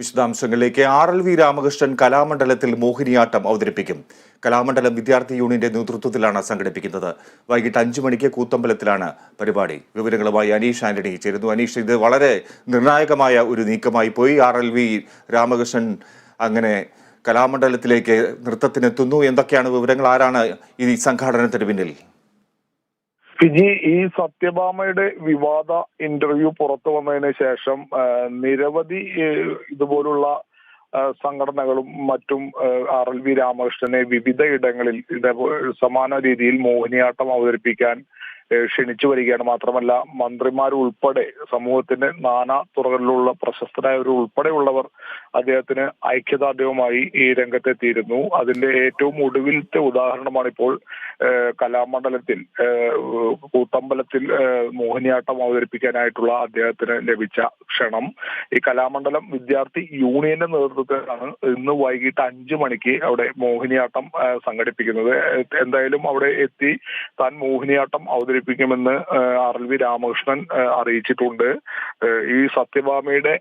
വിശദാംശങ്ങളിലേക്ക് R L V Ramakrishnan കലാമണ്ഡലത്തിൽ മോഹിനിയാട്ടം അവതരിപ്പിക്കും. കലാമണ്ഡലം വിദ്യാർത്ഥി യൂണിയന്റെ നേതൃത്വത്തിലാണ് സംഘടിപ്പിക്കുന്നത്. വൈകിട്ട് അഞ്ചു മണിക്ക് കൂത്തമ്പലത്തിലാണ് പരിപാടി. വിവരങ്ങളുമായി അനീഷ് ആന്റണി ചേരുന്നു. അനീഷ് ഇത് വളരെ നിർണായകമായ ഒരു നീക്കമായി പോയി. ആർ എൽ വി രാമകൃഷ്ണൻ അങ്ങനെ കലാമണ്ഡലത്തിലേക്ക് നൃത്തത്തിനെത്തുന്നു. എന്തൊക്കെയാണ് വിവരങ്ങൾ? ആരാണ് ഈ സംഘാടനത്തിന് പിന്നിൽ? ഫിജി ഈ സത്യഭാമയുടെ വിവാദ ഇന്റർവ്യൂ പുറത്തു വന്നതിന് ശേഷം നിരവധി ഇതുപോലുള്ള സംഘടനകളും മറ്റും ആർ എൽ വി രാമകൃഷ്ണനെ വിവിധ ഇടങ്ങളിൽ സമാന രീതിയിൽ മോഹിനിയാട്ടം അവതരിപ്പിക്കാൻ ക്ഷണിച്ചു വരികയാണ്. മാത്രമല്ല മന്ത്രിമാരുൾപ്പെടെ സമൂഹത്തിന്റെ നാനാ തുറകളിലുള്ള പ്രശസ്തരായവർ ഉൾപ്പെടെയുള്ളവർ അദ്ദേഹത്തിന് ഐക്യദാർഢ്യവുമായി ഈ രംഗത്തെത്തിയിരുന്നു. അതിന്റെ ഏറ്റവും ഒടുവിലത്തെ ഉദാഹരണമാണ് ഇപ്പോൾ കലാമണ്ഡലത്തിൽ കൂട്ടമ്പലത്തിൽ മോഹിനിയാട്ടം അവതരിപ്പിക്കാനായിട്ടുള്ള അദ്ദേഹത്തിന് ലഭിച്ച ക്ഷണം. ഈ കലാമണ്ഡലം വിദ്യാർത്ഥി യൂണിയന്റെ നേതൃത്വത്തിലാണ് ഇന്ന് വൈകിട്ട് അഞ്ചു മണിക്ക് അവിടെ മോഹിനിയാട്ടം സംഘടിപ്പിക്കുന്നത്. എന്തായാലും അവിടെ എത്തി താൻ മോഹിനിയാട്ടം അവതരിപ്പിക്കുമെന്ന് ആർ എൽ വി രാമകൃഷ്ണൻ അറിയിച്ചിട്ടുണ്ട്. ഈ സത്യഭാമയുടെ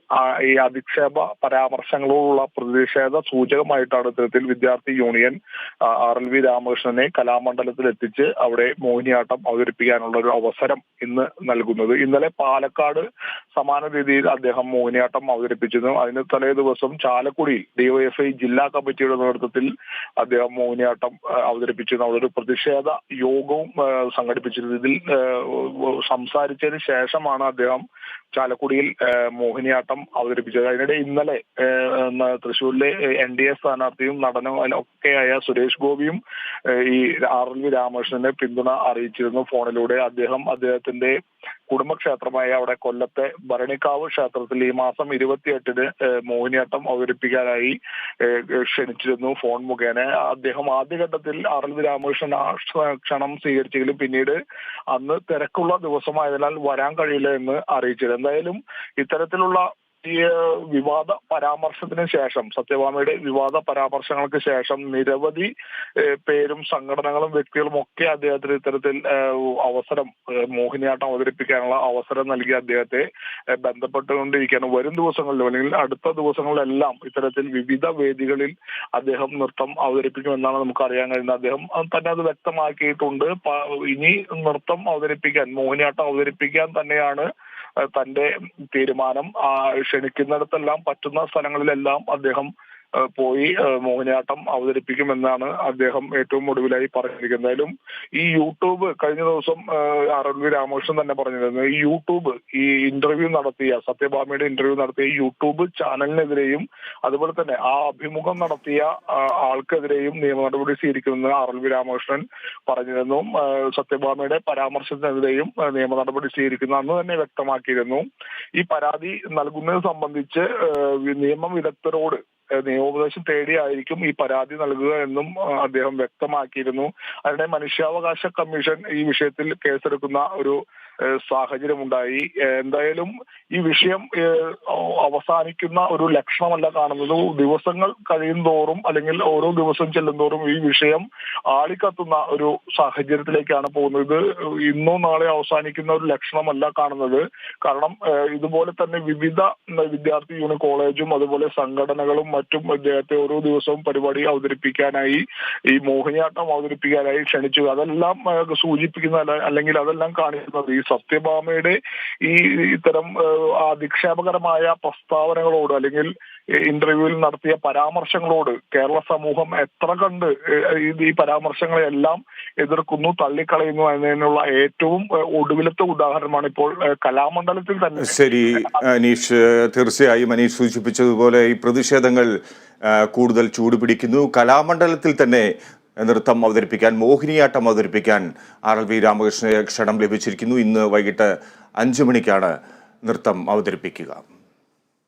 ഈ അധിക്ഷേപ പരാമർശങ്ങളോടുള്ള പ്രതിഷേധ സൂചകമായിട്ടാണ് ഇത്തരത്തിൽ വിദ്യാർത്ഥി യൂണിയൻ ആർ എൽ വി രാമകൃഷ്ണനെ കലാമണ്ഡലത്തിൽ എത്തിച്ച് അവിടെ മോഹിനിയാട്ടം അവതരിപ്പിക്കാനുള്ള ഒരു അവസരം ഇന്ന് നൽകുന്നത്. ഇന്നലെ പാലക്കാട് സമാന രീതിയിൽ അദ്ദേഹം മോഹിനിയാട്ടം അവതരിപ്പിച്ചിരുന്നു. അതിന് തലേ ദിവസം ചാലക്കുടിയിൽ ഡിവൈഎഫ്ഐ ജില്ലാ കമ്മിറ്റിയുടെ നേതൃത്വത്തിൽ അദ്ദേഹം മോഹിനിയാട്ടം അവതരിപ്പിച്ചിരുന്നു. അവിടെ ഒരു പ്രതിഷേധ യോഗവും സംഘടിപ്പിച്ചിരുന്നു. ഇതിൽ സംസാരിച്ചതിന് ശേഷമാണ് അദ്ദേഹം ചാലക്കുടിയിൽ മോഹിനിയാട്ടം അവതരിപ്പിച്ചത്. അതിനിടെ ഇന്നലെ തൃശ്ശൂരിലെ എൻ ഡി എ സ്ഥാനാർത്ഥിയും നടനും ഒക്കെയായ സുരേഷ് ഗോപിയും ഈ ആർ എൽ വി രാമകൃഷ്ണനെ പിന്തുണ അറിയിച്ചിരുന്നു ഫോണിലൂടെ. അദ്ദേഹം അദ്ദേഹത്തിന്റെ കുടുംബക്ഷേത്രമായ അവിടെ കൊല്ലത്തെ ഭരണിക്കാവ് ക്ഷേത്രത്തിൽ ഈ മാസം ഇരുപത്തിയെട്ടിന് മോഹിനിയാട്ടം അവതരിപ്പിക്കാനായി ക്ഷണിച്ചിരുന്നു ഫോൺ മുഖേന. അദ്ദേഹം ആദ്യഘട്ടത്തിൽ ആർ എൽ വി രാമകൃഷ്ണൻ ആ ക്ഷണം സ്വീകരിച്ചെങ്കിലും പിന്നീട് അന്ന് തിരക്കുള്ള ദിവസമായതിനാൽ വരാൻ കഴിയില്ല എന്ന് അറിയിച്ചത് എന്തായാലും ഇത്തരത്തിലുള്ള ഈ വിവാദ പരാമർശത്തിന് ശേഷം സത്യഭാമയുടെ വിവാദ പരാമർശങ്ങൾക്ക് ശേഷം നിരവധി പേരും സംഘടനകളും വ്യക്തികളും ഒക്കെ അദ്ദേഹത്തിന് ഇത്തരത്തിൽ അവസരം മോഹിനിയാട്ടം അവതരിപ്പിക്കാനുള്ള അവസരം നൽകി അദ്ദേഹത്തെ ബന്ധപ്പെട്ടുകൊണ്ടിരിക്കുകയാണ്. വരും ദിവസങ്ങളിലും അല്ലെങ്കിൽ അടുത്ത ദിവസങ്ങളിലെല്ലാം ഇത്തരത്തിൽ വിവിധ വേദികളിൽ അദ്ദേഹം നൃത്തം അവതരിപ്പിക്കുമെന്നാണ് നമുക്ക് അറിയാൻ കഴിയുന്നത്. അദ്ദേഹം തന്നെ അത് വ്യക്തമാക്കിയിട്ടുണ്ട്. ഇനി നൃത്തം അവതരിപ്പിക്കാൻ മോഹിനിയാട്ടം അവതരിപ്പിക്കാൻ തന്നെയാണ് തന്റെ തീരുമാനം ക്ഷണിക്കുന്നിടത്തെല്ലാം പറ്റുന്ന സ്ഥലങ്ങളിലെല്ലാം അദ്ദേഹം പോയി മോഹിനിയാട്ടം അവതരിപ്പിക്കുമെന്നാണ് അദ്ദേഹം ഏറ്റവും ഒടുവിലായി പറഞ്ഞിരിക്കുന്നത്. ഈ യൂട്യൂബ് കഴിഞ്ഞ ദിവസം ആർ എൽ വി രാമകൃഷ്ണൻ തന്നെ പറഞ്ഞിരുന്നു ഈ യൂട്യൂബ് ഈ ഇന്റർവ്യൂ നടത്തിയ സത്യഭാമയുടെ ഇന്റർവ്യൂ നടത്തിയ യൂട്യൂബ് ചാനലിനെതിരെയും അതുപോലെ തന്നെ ആ അഭിമുഖം നടത്തിയ ആൾക്കെതിരെയും നിയമ നടപടി സ്വീകരിക്കുമെന്ന് ആർ എൽ വി രാമകൃഷ്ണൻ പറഞ്ഞിരുന്നു. സത്യഭാമയുടെ പരാമർശത്തിനെതിരെയും നിയമ നടപടി സ്വീകരിക്കുന്നു അന്ന് തന്നെ വ്യക്തമാക്കിയിരുന്നു. ഈ പരാതി നൽകുന്നത് സംബന്ധിച്ച് ഏഹ് നിയമോപദേശം തേടിയായിരിക്കും ഈ പരാതി നൽകുക എന്നും അദ്ദേഹം വ്യക്തമാക്കിയിരുന്നു. അതിനിടെ മനുഷ്യാവകാശ കമ്മീഷൻ ഈ വിഷയത്തിൽ കേസെടുക്കുന്ന ഒരു സാഹചര്യമുണ്ടായി. എന്തായാലും ഈ വിഷയം അവസാനിക്കുന്ന ഒരു ലക്ഷണമല്ല കാണുന്നത്. ദിവസങ്ങൾ കഴിയും തോറും അല്ലെങ്കിൽ ഓരോ ദിവസം ചെല്ലുന്തോറും ഈ വിഷയം ആളിക്കത്തുന്ന ഒരു സാഹചര്യത്തിലേക്കാണ് പോകുന്നത്. ഇന്നോ നാളെ അവസാനിക്കുന്ന ഒരു ലക്ഷണമല്ല കാണുന്നത്. കാരണം ഇതുപോലെ തന്നെ വിവിധ വിദ്യാർത്ഥി യൂണിയൻ കോളേജും അതുപോലെ സംഘടനകളും മറ്റും അദ്ദേഹത്തെ ഓരോ ദിവസവും പരിപാടി അവതരിപ്പിക്കാനായി ഈ മോഹിനിയാട്ടം അവതരിപ്പിക്കാനായി ക്ഷണിച്ചു. അതെല്ലാം സൂചിപ്പിക്കുന്ന അല്ലെങ്കിൽ അതെല്ലാം കാണിക്കുന്നത് ഈ സത്യഭാമയുടെ ഈ ഇത്തരം അധിക്ഷേപകരമായ പ്രസ്താവനകളോട് അല്ലെങ്കിൽ ഇന്റർവ്യൂവിൽ നടത്തിയ പരാമർശങ്ങളോട് കേരള സമൂഹം എത്ര കണ്ട് ഈ പരാമർശങ്ങളെല്ലാം എതിർക്കുന്നു തള്ളിക്കളയുന്നു എന്നതിനുള്ള ഏറ്റവും ഒടുവിലത്തെ ഉദാഹരണമാണ് ഇപ്പോൾ കലാമണ്ഡലത്തിൽ തന്നെ. ശരി അനീഷ്. തീർച്ചയായും അനീഷ് സൂചിപ്പിച്ചതുപോലെ ഈ പ്രതിഷേധങ്ങൾ കൂടുതൽ ചൂടുപിടിക്കുന്നു. കലാമണ്ഡലത്തിൽ തന്നെ നൃത്തം അവതരിപ്പിക്കാൻ മോഹിനിയാട്ടം അവതരിപ്പിക്കാൻ ആർ എൽ വി രാമകൃഷ്ണന് ക്ഷണം ലഭിച്ചിരിക്കുന്നു. ഇന്ന് വൈകിട്ട് അഞ്ചു മണിക്കാണ് നൃത്തം അവതരിപ്പിക്കുക.